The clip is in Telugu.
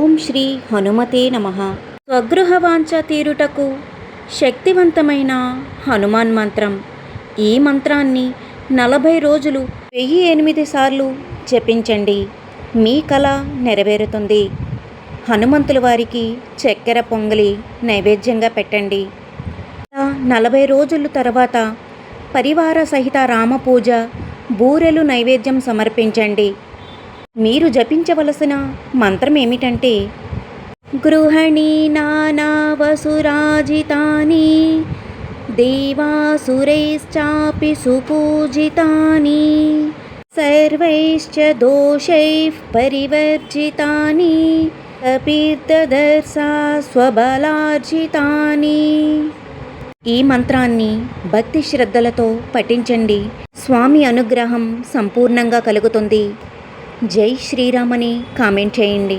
ఓం శ్రీ హనుమతే నమ. స్వగృహవాంఛ తీరుటకు శక్తివంతమైన హనుమాన్ మంత్రం. ఈ మంత్రాన్ని నలభై రోజులు వెయ్యి ఎనిమిది సార్లు జపించండి. మీ కళ నెరవేరుతుంది. హనుమంతుల వారికి చక్కెర పొంగలి నైవేద్యంగా పెట్టండి. నలభై రోజుల తర్వాత పరివార సహిత రామ పూజ బూరెలు నైవేద్యం సమర్పించండి. మీరు జపించవలసిన మంత్రం ఏమిటంటే గృహణీ నానావసురాజితాని దేవాసురైశ్చాపి సుపూజితాని సర్వైశ్చ దోషైః పరివర్జితాని కపీర్దర్శా స్వబలార్జితాని. ఈ మంత్రాన్ని భక్తి శ్రద్ధలతో పఠించండి. స్వామి అనుగ్రహం సంపూర్ణంగా కలుగుతుంది. జై శ్రీరామని కామెంట్ చేయండి.